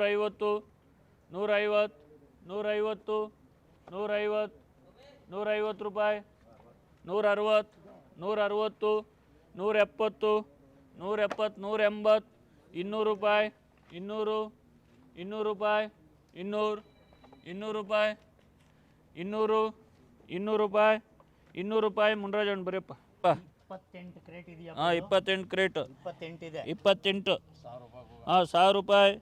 ನೂರೈವತ್ತು ನೂರೈವತ್ತು ನೂರೈವತ್ತು ನೂರೈವತ್ತು ನೂರೈವತ್ತು ರೂಪಾಯಿ ನೂರ ಅರವತ್ತು ನೂರ ಅರವತ್ತು ನೂರ ಎಪ್ಪತ್ತು ನೂರ ಎಪ್ಪತ್ತು ನೂರ ಎಂಬತ್ತು ಇನ್ನೂರು ರೂಪಾಯಿ ಇನ್ನೂರು ಇನ್ನೂರು ರೂಪಾಯಿ ಇನ್ನೂರು ಇನ್ನೂರು ರೂಪಾಯಿ ಇನ್ನೂರು ಇನ್ನೂರು ರೂಪಾಯಿ ಇನ್ನೂರು ರೂಪಾಯಿ. ಮುನ್ರಾಜ್ ಅಣ್ಣ ಬರೀಪ್ಪ ಹಾಂ ಇಪ್ಪತ್ತೆಂಟು ಕ್ರೇಟ್. ಇಪ್ಪತ್ತೆಂಟು. ಇಪ್ಪತ್ತೆಂಟು ಹಾಂ ಸಾವಿರ ರೂಪಾಯಿ.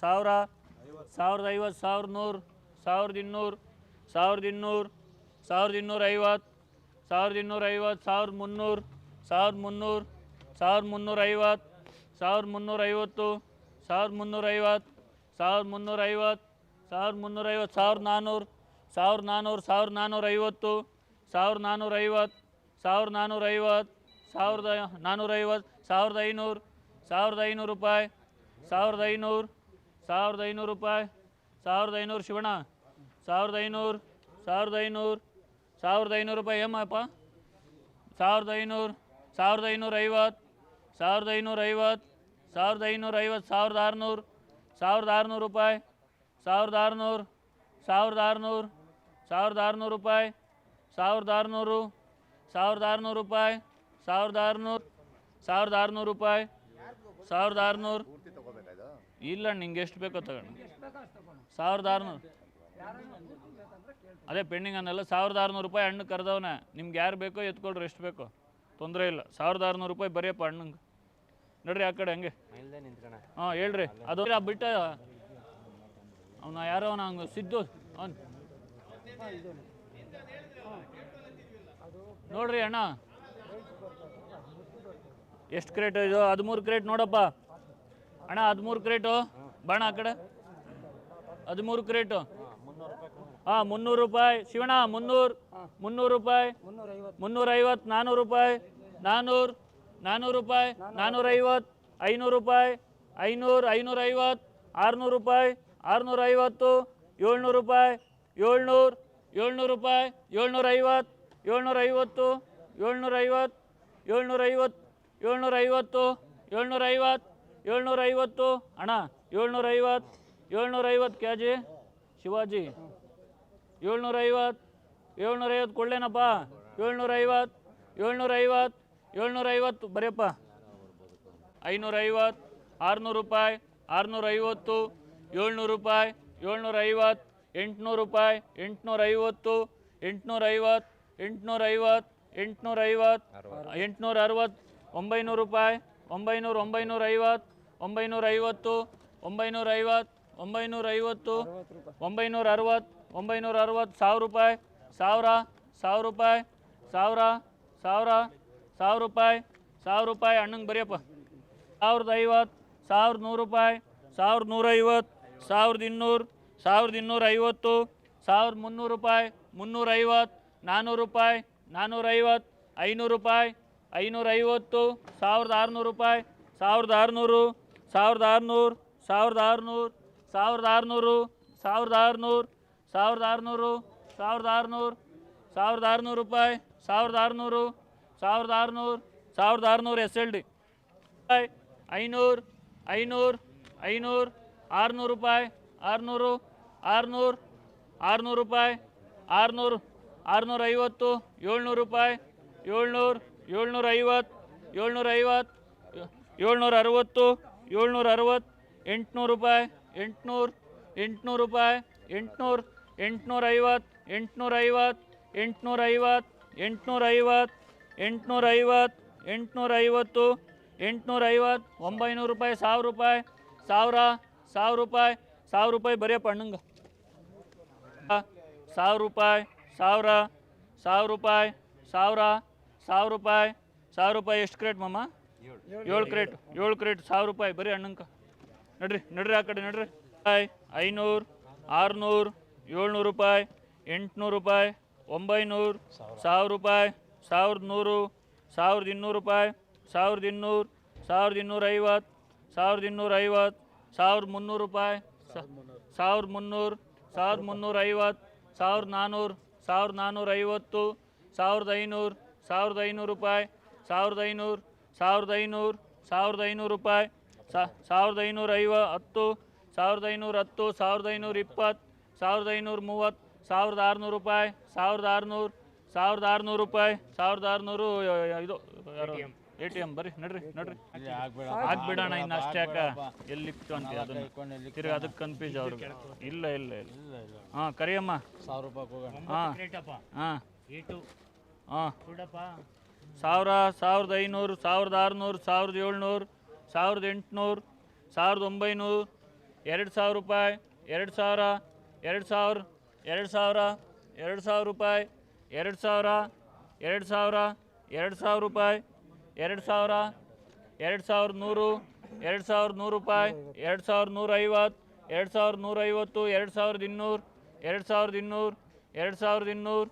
ಸಾವಿರ ಸಾವಿರದ ಐವತ್ತು ಸಾವಿರದ ನೂರು ಸಾವಿರದ ಇನ್ನೂರು ಸಾವಿರದ ಇನ್ನೂರು ಸಾವಿರದ ಇನ್ನೂರ ಐವತ್ತು ಸಾವಿರದ ಇನ್ನೂರ ಐವತ್ತು ಸಾವಿರದ ಮುನ್ನೂರು ಸಾವಿರದ ಮುನ್ನೂರು ಸಾವಿರದ ಮುನ್ನೂರ ಐವತ್ತು ಸಾವಿರದ ಮುನ್ನೂರ ಐವತ್ತು ಸಾವಿರದ ಮುನ್ನೂರ ಐವತ್ತು ಸಾವಿರದ ಮುನ್ನೂರ ಐವತ್ತು ಸಾವಿರದ ಮುನ್ನೂರ ಐವತ್ತು ಸಾವಿರದ ನಾನ್ನೂರು ಸಾವಿರದ ನಾನ್ನೂರು ಸಾವಿರದ ನಾನ್ನೂರ ಐವತ್ತು ಸಾವಿರದ ನಾನ್ನೂರ ಐವತ್ತು ಸಾವಿರದ ನಾನ್ನೂರ ಐವತ್ತು ಸಾವಿರದ ನಾನ್ನೂರ ಐವತ್ತು ಸಾವಿರದ ಐನೂರು ಸಾವಿರದ ಐನೂರು ರೂಪಾಯಿ ಸಾವಿರದ ಐನೂರು ಸಾವಿರದ ಐನೂರು ರೂಪಾಯಿ, ಸಾವಿರದ ಐನೂರು ಶಿವಣ್ಣ, ಸಾವಿರದ ಐನೂರು ಸಾವಿರದ ಐನೂರು ಸಾವಿರದ ಐನೂರು ರೂಪಾಯಿ ಏಮಪ್ಪ ಸಾವಿರದ ಐನೂರು, ಸಾವಿರದ ಐನೂರ ಐವತ್ತು, ಸಾವಿರದ ಐನೂರ ಐವತ್ತು, ಸಾವಿರದ ಐನೂರ ಐವತ್ತು, ಸಾವಿರದ ಆರುನೂರು ಸಾವಿರದ ಆರುನೂರು ರೂಪಾಯಿ, ಸಾವಿರದ ಆರುನೂರು ಸಾವಿರದ ಆರುನೂರು ಸಾವಿರದ ಆರುನೂರು ರೂಪಾಯಿ, ಸಾವಿರದ ಆರುನೂರು ಸಾವಿರದ ಆರುನೂರು ರೂಪಾಯಿ, ಸಾವಿರದ ಆರುನೂರು ಸಾವಿರದ ಆರುನೂರು ರೂಪಾಯಿ, ಸಾವಿರದ ಆರುನೂರು ಇಲ್ಲ ನಿಂಗೆ ಎಷ್ಟು ಬೇಕೋ ತಗೊಂಡು ಸಾವಿರದ ಆರುನೂರು. ಅದೇ ಪೆಂಡಿಂಗ್ ಅನ್ನಲ್ಲ ಸಾವಿರದ ಆರುನೂರು ರೂಪಾಯಿ ಹಣ್ಣು ಕರೆದವನೆ. ನಿಮ್ಗೆ ಯಾರು ಬೇಕೋ ಎತ್ಕೊಳ್ರಿ ಎಷ್ಟು ಬೇಕೋ. ತೊಂದರೆ ಇಲ್ಲ. ಸಾವಿರದ ಆರುನೂರು ರೂಪಾಯಿ ಬರೆಯಪ್ಪ ಹಣ್ಣಂಗೆ. ನೋಡ್ರಿ ಆ ಕಡೆ ಹಂಗೆ. ಹಾಂ ಹೇಳ್ರಿ. ಅದು ಆ ಬಿಟ್ಟ. ಅವನ ಯಾರೋ ಅವನ ಹಂಗೆ ಸಿದ್ದು. ಅವನು. ನೋಡ್ರಿ ಅಣ್ಣ. ಎಷ್ಟು ಕ್ರೇಟ್ ಇದು? ಹದಿಮೂರು ಕ್ರೇಟ್ ನೋಡಪ್ಪ. ಅಣ್ಣ, ಹದಿಮೂರು ಕ್ರೇಟು. ಬಣ್ಣ ಆ ಕಡೆ. ಹದಿಮೂರು ಕ್ರೇಟು. ಹಾಂ, ಮುನ್ನೂರು ರೂಪಾಯಿ. ಶಿವಣ್ಣ, ಮುನ್ನೂರು ಮುನ್ನೂರು ರೂಪಾಯಿ. ಮುನ್ನೂರ ಐವತ್ತು ನಾನ್ನೂರು ರೂಪಾಯಿ. ನಾನ್ನೂರು ನಾನ್ನೂರು ರೂಪಾಯಿ. ನಾನ್ನೂರ ಐವತ್ತು, ಐನೂರು ರೂಪಾಯಿ. ಐನೂರು, ಐನೂರ ಐವತ್ತು, ಆರುನೂರು ರೂಪಾಯಿ. ಆರುನೂರ ಐವತ್ತು, ಏಳ್ನೂರು ರೂಪಾಯಿ. ಏಳ್ನೂರು ಏಳ್ನೂರು ರೂಪಾಯಿ. ಏಳ್ನೂರ ಐವತ್ತು ಏಳ್ನೂರ ಐವತ್ತು ಏಳ್ನೂರ ಐವತ್ತು. ಏಳ್ನೂರ ಐವತ್ತು ಅಣ್ಣ ಏಳ್ನೂರ ಐವತ್ತು ಏಳ್ನೂರ ಐವತ್ತು ಕೆ ಜಿ, ಶಿವಾಜಿ. ಏಳ್ನೂರ ಐವತ್ತು ಏಳ್ನೂರ ಐವತ್ತು ಕೊಳ್ಳೇನಪ್ಪ. ಏಳ್ನೂರ ಐವತ್ತು ಏಳ್ನೂರ ಐವತ್ತು ಏಳ್ನೂರ ಐವತ್ತು ಬರೆಯಪ್ಪ. ಐನೂರ ಐವತ್ತು ಆರುನೂರು ರೂಪಾಯಿ ಆರುನೂರ ಐವತ್ತು ಏಳ್ನೂರು ರೂಪಾಯಿ ಏಳ್ನೂರ ಐವತ್ತು ಎಂಟುನೂರು ರೂಪಾಯಿ ಎಂಟುನೂರ ಐವತ್ತು ಎಂಟುನೂರ ಐವತ್ತು ಎಂಟುನೂರ ಐವತ್ತು ಎಂಟುನೂರ ಐವತ್ತು ಎಂಟುನೂರ ಅರವತ್ತು ಒಂಬೈನೂರು ರೂಪಾಯಿ, ಒಂಬೈನೂರು ಒಂಬೈನೂರ ಐವತ್ತು ಒಂಬೈನೂರ ಐವತ್ತು ಒಂಬೈನೂರ ಐವತ್ತು ಒಂಬೈನೂರ ಐವತ್ತು ಒಂಬೈನೂರ ಅರವತ್ತು ಒಂಬೈನೂರ ಅರವತ್ತು ಸಾವಿರ ರೂಪಾಯಿ, ಸಾವಿರ ಸಾವಿರ ರೂಪಾಯಿ, ಸಾವಿರ ಸಾವಿರ ಸಾವಿರ ರೂಪಾಯಿ ಸಾವಿರ ರೂಪಾಯಿ. ಅಣ್ಣಂಗೆ ಬರೆಯಪ್ಪ. ಸಾವಿರದ ಐವತ್ತು, ಸಾವಿರದ ನೂರು ರೂಪಾಯಿ, ಸಾವಿರದ ನೂರೈವತ್ತು, ಸಾವಿರದ ಇನ್ನೂರು, ಸಾವಿರದ ಇನ್ನೂರ ಐವತ್ತು ಸಾವಿರದ ಮುನ್ನೂರು ರೂಪಾಯಿ ಮುನ್ನೂರ ಐವತ್ತು ನಾನ್ನೂರು ರೂಪಾಯಿ ನಾನ್ನೂರ ಐವತ್ತು ಐನೂರು ರೂಪಾಯಿ ಐನೂರ ಐವತ್ತು ಸಾವಿರದ ಆರುನೂರು ರೂಪಾಯಿ, ಸಾವಿರದ ಆರುನೂರು ಸಾವಿರದ ಆರುನೂರು ಸಾವಿರದ ಆರುನೂರು ಸಾವಿರದ ಆರುನೂರು ಸಾವಿರದ ಆರುನೂರು ಸಾವಿರದ ಆರುನೂರು ಸಾವಿರದ ಆರುನೂರು ಸಾವಿರದ ಆರುನೂರು ರೂಪಾಯಿ, ಸಾವಿರದ ಆರುನೂರು ಸಾವಿರದ ಆರುನೂರು ಸಾವಿರದ ಆರುನೂರು ಎಸ್ ಎಲ್ ಡಿ. ಐನೂರು ಐನೂರು ಐನೂರು, ಆರುನೂರು ರೂಪಾಯಿ, ಆರುನೂರು ಆರುನೂರು ಆರುನೂರು ರೂಪಾಯಿ, ಆರುನೂರು, ಆರುನೂರ ಐವತ್ತು, ಏಳ್ನೂರು ರೂಪಾಯಿ, ಏಳ್ನೂರು, ಏಳ್ನೂರ ಐವತ್ತು ಏಳ್ನೂರ ಐವತ್ತು, ಏಳ್ನೂರ ಅರವತ್ತು ಏಳ್ನೂರ ಅರವತ್ತು ಎಂಟುನೂರು ರೂಪಾಯಿ, ಎಂಟುನೂರು ಎಂಟುನೂರು ರೂಪಾಯಿ, ಎಂಟುನೂರು ಎಂಟುನೂರ ಐವತ್ತು ಎಂಟುನೂರ ಐವತ್ತು ಎಂಟುನೂರ ಐವತ್ತು ಎಂಟುನೂರ ಐವತ್ತು ಎಂಟುನೂರ ಐವತ್ತು ಎಂಟುನೂರ ಐವತ್ತು ಎಂಟುನೂರ ಐವತ್ತು ಒಂಬೈನೂರು ರೂಪಾಯಿ, ಸಾವಿರ ರೂಪಾಯಿ, ಸಾವಿರ ಸಾವಿರ ರೂಪಾಯಿ ಸಾವಿರ ರೂಪಾಯಿ ಬರೆಯಪ್ಪ ಅಣ್ಣಂಗೆ. ಸಾವಿರ ರೂಪಾಯಿ, ಸಾವಿರ ಸಾವಿರ ರೂಪಾಯಿ, ಸಾವಿರ ಸಾವಿರ ರೂಪಾಯಿ ಸಾವಿರ ರೂಪಾಯಿ ಎಷ್ಟು ಕ್ರೇಟ್ ಮಮ್ಮ ಏಳು. ಕ್ರೇಟ್ ಏಳು ಕ್ರೇಟ್, ಸಾವಿರ ರೂಪಾಯಿ. ಬರೀ ಅಣ್ಣಂಕ. ನಡ್ರಿ ನಡ್ರಿ ಆ ಕಡೆ, ನಡ್ರಿ. ಐನೂರು, ಆರುನೂರು, ಏಳ್ನೂರು ರೂಪಾಯಿ, ಎಂಟುನೂರು ರೂಪಾಯಿ, ಒಂಬೈನೂರು, ಸಾವಿರ ರೂಪಾಯಿ, ಸಾವಿರದ ನೂರು, ಸಾವಿರದ ಇನ್ನೂರು ರೂಪಾಯಿ, ಸಾವಿರದ ಇನ್ನೂರು, ಸಾವಿರದ ಇನ್ನೂರ ಐವತ್ತು, ಸಾವಿರದ ಇನ್ನೂರ ಐವತ್ತು, ಸಾವಿರದ ಮುನ್ನೂರು ರೂಪಾಯಿ, ಸಾವಿರದ ಮುನ್ನೂರು, ಸಾವಿರದ ಮುನ್ನೂರ ಐವತ್ತು, ಸಾವಿರದ ನಾನ್ನೂರು ಸಾವಿರದ ನಾನ್ನೂರ ಐವತ್ತು, ಸಾವಿರದ ಐನೂರು ಸಾವಿರದ ಐನೂರು ರೂಪಾಯಿ, ಸಾವಿರದ ಐನೂರು ಸಾವಿರದ ಐನೂರು ಸಾವಿರದ ಐನೂರು ರೂಪಾಯಿ ಸಾ- ಸಾವಿರದ ಐನೂರ ಐವ ಹತ್ತು ಸಾವಿರದ ಐನೂರ ಹತ್ತು ಸಾವಿರದ ಐನೂರ ಇಪ್ಪತ್ತು ಸಾವಿರದ ಐನೂರ ಮೂವತ್ತು ಸಾವಿರದ ಆರುನೂರು ರೂಪಾಯಿ ಸಾವಿರದ ಆರುನೂರು ಸಾವಿರದ ಆರುನೂರು ರೂಪಾಯಿ ಸಾವಿರದ ಆರುನೂರು ಇದು ಎ ಟಿ ಎಂ ಬರ್ರಿ ನಡ್ರಿ ನಡ್ರಿ. ಆಗ್ಬಿಡೋಣ ಇನ್ನು ಅಷ್ಟೇ ಯಾಕ? ಎಲ್ಲಿ ಇಟ್ಕೊಂತೀಯ ಅದನ್ನ ತಿರ್ಗಿ ಅದಕ್ಕೆ ಕನ್ಫ್ಯೂಸ್ ಅವ್ರಿಗೆ ಇಲ್ಲ ಇಲ್ಲ ಇಲ್ಲ. ಹಾಂ ಕರಿಯಮ್ಮ. ಸಾವಿರ ರೂಪಾಯಿ ಹಾಂ. ಹಾಂ. ಹಾಂ. ಕೊಡಪ್ಪ. ಸಾವಿರ, ಸಾವಿರದ ಐನೂರು, ಸಾವಿರದ ಆರುನೂರು, ಸಾವಿರದ ಏಳ್ನೂರು, ಸಾವಿರದ ಎಂಟುನೂರು, ಸಾವಿರದ ಒಂಬೈನೂರು, ಎರಡು ಸಾವಿರ ರೂಪಾಯಿ, ಎರಡು ಸಾವಿರ ಎರಡು ಸಾವಿರ ಎರಡು ಸಾವಿರ ಎರಡು ಸಾವಿರ ರೂಪಾಯಿ, ಎರಡು ಸಾವಿರ ಎರಡು ಸಾವಿರ ಎರಡು ಸಾವಿರ ರೂಪಾಯಿ, ಎರಡು ಸಾವಿರ, ಎರಡು ಸಾವಿರದ ನೂರು, ಎರಡು ಸಾವಿರದ ನೂರು ರೂಪಾಯಿ, ಎರಡು ಸಾವಿರದ ನೂರ ಐವತ್ತು, ಎರಡು ಸಾವಿರದ ನೂರೈವತ್ತು ಎರಡು ಸಾವಿರದ ಇನ್ನೂರು, ಎರಡು ಸಾವಿರದ ಇನ್ನೂರು, ಎರಡು ಸಾವಿರದ ಇನ್ನೂರು,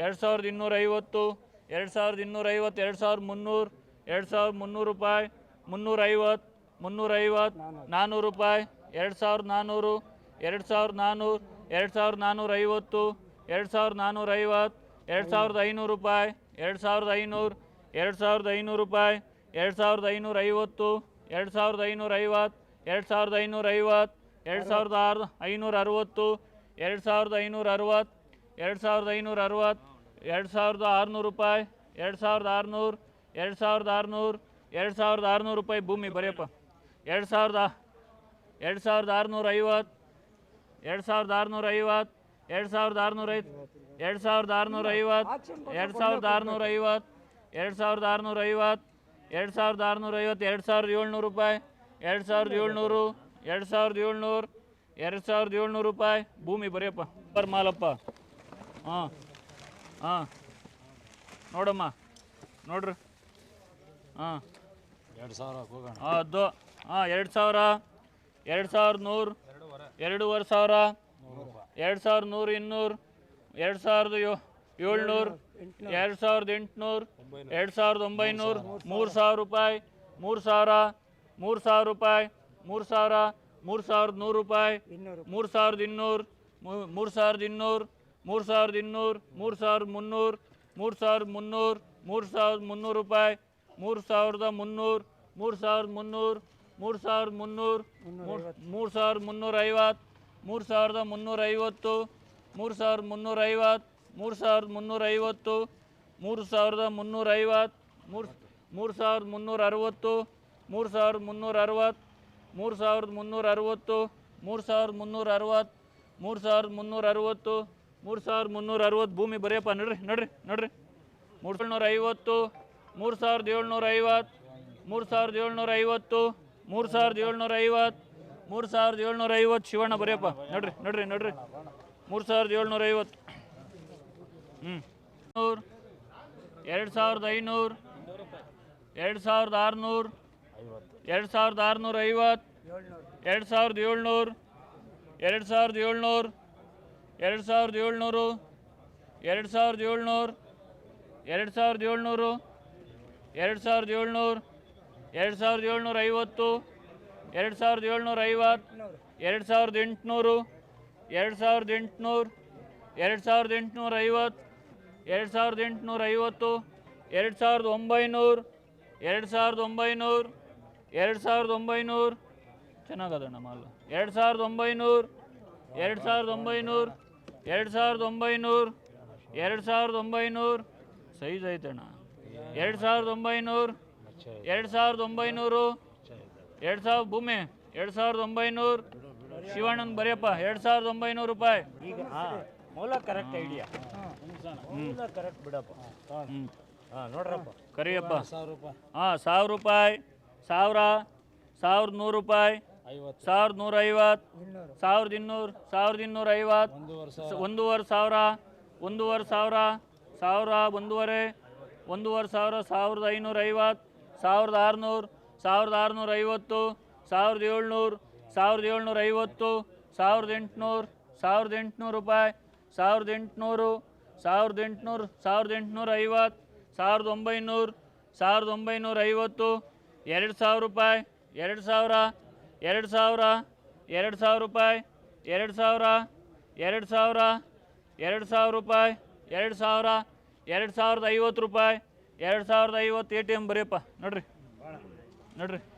ಎರಡು ಸಾವಿರದ ಇನ್ನೂರ ಐವತ್ತು ಎರಡು ಸಾವಿರದ ಇನ್ನೂರೈವತ್ತು ಎರಡು ಸಾವಿರದ ಮುನ್ನೂರು ಎರಡು ಸಾವಿರದ ಮುನ್ನೂರು ರೂಪಾಯಿ ಮುನ್ನೂರೈವತ್ತು ಮುನ್ನೂರೈವತ್ತು ನಾನ್ನೂರು ರೂಪಾಯಿ ಎರಡು ಸಾವಿರದ ನಾನ್ನೂರು ಎರಡು ಸಾವಿರದ ನಾನ್ನೂರು ಎರಡು ಸಾವಿರದ ನಾನ್ನೂರೈವತ್ತು ಎರಡು ಸಾವಿರದ ನಾನ್ನೂರೈವತ್ತು ಎರಡು ಸಾವಿರದ ಐನೂರು ರೂಪಾಯಿ ಎರಡು ಸಾವಿರದ ಐನೂರು ಎರಡು ಸಾವಿರದ ಐನೂರು ರೂಪಾಯಿ ಎರಡು ಸಾವಿರದ ಐನೂರ ಐವತ್ತು ಎರಡು ಸಾವಿರದ ಐನೂರ ಐವತ್ತು ಎರಡು ಸಾವಿರದ ಐನೂರ ಐವತ್ತು ಎರಡು ಸಾವಿರದ ಆರು ಐನೂರ ಅರುವತ್ತು ಎರಡು ಸಾವಿರದ ಐನೂರ ಅರುವತ್ತು ಎರಡು ಸಾವಿರದ ಐನೂರ ಅರುವತ್ತು ಎರಡು ಸಾವಿರದ ಆರುನೂರು ರೂಪಾಯಿ ಎರಡು ಸಾವಿರದ ಆರುನೂರು ಎರಡು ಸಾವಿರದ ಆರುನೂರು ಎರಡು ಸಾವಿರದ ಆರುನೂರು ರೂಪಾಯಿ ಭೂಮಿ ಬರೆಯಪ್ಪ ಎರಡು ಸಾವಿರದ ಎರಡು ಸಾವಿರದ ಆರುನೂರ ಐವತ್ತು ಎರಡು ಸಾವಿರದ ಆರುನೂರ ಐವತ್ತು ಎರಡು ಸಾವಿರದ ಆರುನೂರ ಐದು ಎರಡು ಸಾವಿರದ ಆರುನೂರ ಐವತ್ತು ಎರಡು ಸಾವಿರದ ಆರುನೂರ ಐವತ್ತು ಎರಡು ಸಾವಿರದ ಆರುನೂರ ಐವತ್ತು ಎರಡು ಸಾವಿರದ ಆರುನೂರ ಐವತ್ತು ಎರಡು ಸಾವಿರದ ಏಳ್ನೂರು ರೂಪಾಯಿ ಎರಡು ಸಾವಿರದ ಏಳ್ನೂರು ಎರಡು ಸಾವಿರದ ಏಳ್ನೂರು ಎರಡು ಸಾವಿರದ ಏಳ್ನೂರು ರೂಪಾಯಿ ಭೂಮಿ ಬರೆಯಪ್ಪ ಬರ್ ಮಾಲಪ್ಪ ಹಾಂ ಹಾಂ. ನೋಡಮ್ಮ. ನೋಡ್ರಿ. ಹಾಂ. ಎರಡು ಸಾವಿರ ಹೋಗೋಣ. ಹಾಂ ಅದು ಹಾಂ ಎರಡು ಸಾವಿರ. ಎರಡು ಸಾವಿರ ನೂರು. ಎರಡೂವರೆ ಸಾವಿರ. ಎರಡು ಸಾವಿರದ ನೂರು ಇನ್ನೂರು. ಎರಡು ಸಾವಿರದ ಯೋ ಏಳ್ನೂರು. ಎರಡು ಸಾವಿರದ ಎಂಟುನೂರು. ಎರಡು ಸಾವಿರದ ಒಂಬೈನೂರು. ಮೂರು ಸಾವಿರ ರೂಪಾಯಿ. ಮೂರು ಸಾವಿರ. ಮೂರು ಸಾವಿರ ರೂಪಾಯಿ. ಮೂರು ಸಾವಿರ. ಮೂರು ಸಾವಿರದ ನೂರು ರೂಪಾಯಿ. ಮೂರು ಸಾವಿರದ ಇನ್ನೂರು. ಮೂರು ಸಾವಿರದ ಇನ್ನೂರು. ಮೂರು ಸಾವಿರದ ಇನ್ನೂರು ಮೂರು ಸಾವಿರದ ಮುನ್ನೂರು ಮೂರು ಸಾವಿರದ ಮುನ್ನೂರು ಮೂರು ಸಾವಿರದ ಮುನ್ನೂರು ರೂಪಾಯಿ ಮೂರು ಸಾವಿರದ ಮುನ್ನೂರು ಮೂರು ಸಾವಿರದ ಮುನ್ನೂರು ಮೂರು ಸಾವಿರದ ಮುನ್ನೂರು ಮೂರು ಸಾವಿರದ ಮುನ್ನೂರ ಐವತ್ತು ಮೂರು ಸಾವಿರದ ಮುನ್ನೂರ ಐವತ್ತು ಮೂರು ಸಾವಿರದ ಮುನ್ನೂರ ಐವತ್ತು ಮೂರು ಸಾವಿರದ ಮುನ್ನೂರ ಐವತ್ತು ಮೂರು ಸಾವಿರದ ಮುನ್ನೂರ ಐವತ್ತು ಮೂರು ಮೂರು ಸಾವಿರದ ಮುನ್ನೂರ ಅರವತ್ತು ಮೂರು ಸಾವಿರದ ಮುನ್ನೂರ ಅರವತ್ತು ಮೂರು ಸಾವಿರದ ಮುನ್ನೂರ ಅರವತ್ತು ಮೂರು ಸಾವಿರದ ಮುನ್ನೂರ ಅರವತ್ತು ಮೂರು ಸಾವಿರದ ಮುನ್ನೂರ ಅರವತ್ತು ಮೂರು ಸಾವಿರದ ಮುನ್ನೂರ ಅರವತ್ತು ಭೂಮಿ ಬರೆಯಪ್ಪ. ನೋಡ್ರಿ ನೋಡ್ರಿ ನೋಡ್ರಿ. ಮೂರು ಏಳ್ನೂರ ಐವತ್ತು ಮೂರು ಸಾವಿರದ ಏಳ್ನೂರ ಐವತ್ತು ಮೂರು ಸಾವಿರದ ಏಳ್ನೂರ ಐವತ್ತು ಮೂರು ಸಾವಿರದ ಏಳ್ನೂರ ಐವತ್ತು ಮೂರು ಸಾವಿರದ ಏಳ್ನೂರ ಐವತ್ತು ಶಿವಣ್ಣ ಬರೆಯಪ್ಪ. ನೋಡ್ರಿ ನೋಡ್ರಿ ನೋಡ್ರಿ. ಮೂರು ಸಾವಿರದ ಏಳ್ನೂರ ಐವತ್ತು ಹ್ಞೂ ನೂರು ಎರಡು ಸಾವಿರದ ಐನೂರು, ಎರಡು ಸಾವಿರದ ಆರುನೂರು, ಎರಡು ಸಾವಿರದ ಆರುನೂರ ಐವತ್ತು ಎರಡು ಸಾವಿರದ ಏಳ್ನೂರು, ಎರಡು ಸಾವಿರದ ಏಳ್ನೂರು ಎರಡು ಸಾವಿರದ ಏಳ್ನೂರು ಎರಡು ಸಾವಿರದ ಏಳ್ನೂರು ಎರಡು ಸಾವಿರದ ಏಳ್ನೂರು ಎರಡು ಸಾವಿರದ ಏಳ್ನೂರು ಎರಡು ಸಾವಿರದ ಏಳ್ನೂರ ಐವತ್ತು ಎರಡು ಸಾವಿರದ ಏಳ್ನೂರ ಐವತ್ತು ಎರಡು ಸಾವಿರದ ಎಂಟುನೂರು ಎರಡು ಸಾವಿರದ ಎಂಟುನೂರು ಎರಡು ಸಾವಿರದ ಎಂಟುನೂರ ಐವತ್ತು ಎರಡು ಸಾವಿರದ ಎಂಟುನೂರ ಐವತ್ತು ಎರಡು ಸಾವಿರದ ಒಂಬೈನೂರು ಎರಡು ಸಾವಿರದ ಒಂಬೈನೂರು ಎರಡು ಸಾವಿರದ ಒಂಬೈನೂರು ಚೆನ್ನಾಗದಣ್ಣ ಮಾಲು ಎರಡು ಸಾವಿರದ ಒಂಬೈನೂರು ಎರಡು ಸಾವಿರದ ಒಂಬೈನೂರು ಎರಡು ಸಾವಿರದ ಒಂಬೈನೂರು ಎರಡು ಸಾವಿರದ ಒಂಬೈನೂರು ಸೈಜ್ ಐತಣ್ಣ. ಎರಡು ಸಾವಿರದ ಒಂಬೈನೂರು ಎರಡು ಸಾವಿರದ ಒಂಬೈನೂರು ಎರಡು ಸಾವಿರ ಭೂಮಿ ಎರಡು ಸಾವಿರದ ಒಂಬೈನೂರು ಶಿವಣ್ಣನ ಬರೆಯಪ್ಪ ಎರಡು ಸಾವಿರದ ಒಂಬೈನೂರು ರೂಪಾಯಿ. ಈಗ ಮೂಲ ಕರೆಕ್ಟ್ ಐಡಿಯಾ ಮೂಲ ಕರೆಕ್ಟ್ ಬಿಡಪ್ಪ. ಹ್ಞೂ ಹಾಂ ನೋಡ್ರಪ್ಪ. ಕರಿಯಪ್ಪ. ಸಾವಿರ ರೂಪಾಯಿ. ಹಾಂ ಸಾವಿರ ರೂಪಾಯಿ ಸಾವಿರ ಸಾವಿರದ ನೂರು ರೂಪಾಯಿ. ಸಾವಿರದ ನೂರ ಐವತ್ತು. ಸಾವಿರದ ಇನ್ನೂರು. ಸಾವಿರದ ಇನ್ನೂರ ಐವತ್ತು ಒಂದೂವರೆ ಸಾವಿರ ಒಂದೂವರೆ ಸಾವಿರ ಸಾವಿರ ಒಂದೂವರೆ ಒಂದೂವರೆ ಸಾವಿರ ಸಾವಿರದ ಐನೂರ ಐವತ್ತು ಸಾವಿರದ ಆರುನೂರು ಸಾವಿರದ ಆರುನೂರ ಐವತ್ತು ಸಾವಿರದ ಏಳ್ನೂರು ಸಾವಿರದ ಏಳ್ನೂರ ಐವತ್ತು ಸಾವಿರದ ಎಂಟುನೂರು ಸಾವಿರದ ಎಂಟುನೂರು ರೂಪಾಯಿ ಸಾವಿರದ ಎಂಟುನೂರು ಸಾವಿರದ ಎಂಟುನೂರು ಸಾವಿರದ ಎಂಟುನೂರ ಐವತ್ತು ಸಾವಿರದ ಒಂಬೈನೂರು ಸಾವಿರದ ಒಂಬೈನೂರ ಐವತ್ತು ಎರಡು ಸಾವಿರ ರೂಪಾಯಿ ಎರಡು ಸಾವಿರ ಎರಡು ಸಾವಿರ ಎರಡು ಸಾವಿರ ರೂಪಾಯಿ, ಎರಡು ಸಾವಿರ ಎರಡು ಸಾವಿರ ಎರಡು ಸಾವಿರ ರೂಪಾಯಿ, ಎರಡು ಸಾವಿರ, ಎರಡು ಸಾವಿರದ ಐವತ್ತು ರೂಪಾಯಿ, ಎರಡು ಸಾವಿರದ ಐವತ್ತು ಎ ಟಿ ಎಂ ಬರೀಪ್ಪ. ನೋಡ್ರಿ ನೋಡ್ರಿ.